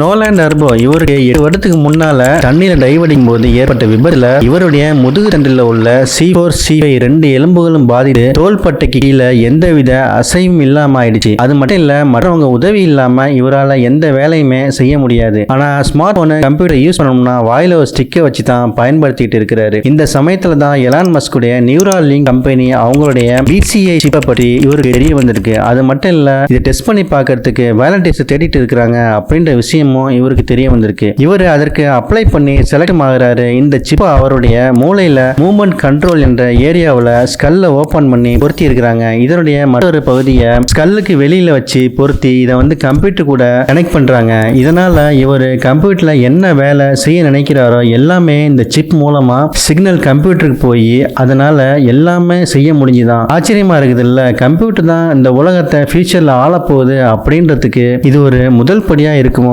நோலாண்ட் அர்போ இவருக்கு எட்டு வருடத்துக்கு முன்னால தண்ணீர் டைவ் அடிக்கும் போது ஏற்பட்ட விபத்துல இவருடைய முதுகு தண்டில் உள்ள சி போர் சி ரெண்டு எலும்புகளும் பாதித்து தோள்பட்டைக்கு கீழே எந்தவித அசைவும் இல்லாம ஆயிடுச்சு. அது மட்டும் இல்ல மற்றவங்க உதவி இல்லாம இவரால எந்த வேலையுமே செய்ய முடியாது. ஆனா ஸ்மார்ட் போனை கம்ப்யூட்டர் யூஸ் பண்ணணும்னா வாயில ஒரு ஸ்டிக்கை வச்சு தான் பயன்படுத்திட்டு இருக்கிறாரு. இந்த சமயத்துல தான் எலான் மஸ்குடைய நியூரால் லிங்க் கம்பெனி அவங்களுடைய பிசிஐ சிப்பை பற்றி இவருக்கு தெரிய வந்திருக்கு. அது மட்டும் இல்ல இதை டெஸ்ட் பண்ணி பார்க்கறதுக்கு வேலண்டிஸ் தேடிட்டு இருக்கிறாங்க அப்படின்ற விஷயம் விஷயமும் இவருக்கு தெரிய வந்திருக்கு. இவர் அதற்கு அப்ளை பண்ணி செலக்ட் ஆகுறாரு. இந்த சிப்பை அவருடைய மூளையில மூமெண்ட் கண்ட்ரோல் என்ற ஏரியாவில் ஸ்கல்ல ஓபன் பண்ணி பொருத்தி இருக்கிறாங்க. இதனுடைய மற்றொரு பகுதியை ஸ்கல்லுக்கு வெளியில வச்சு பொருத்தி இதை வந்து கம்ப்யூட்டர் கூட கனெக்ட் பண்றாங்க. இதனால இவர் கம்ப்யூட்டர்ல என்ன வேலை செய்ய நினைக்கிறாரோ எல்லாமே இந்த சிப் மூலமா சிக்னல் கம்ப்யூட்டருக்கு போய் அதனால எல்லாமே செய்ய முடிஞ்சுதான். ஆச்சரியமா இருக்குது இல்ல கம்ப்யூட்டர் தான் இந்த உலகத்தை ஃபியூச்சர்ல ஆளப்போகுது அப்படின்றதுக்கு இது ஒரு முதல் படியா இருக்குமோ?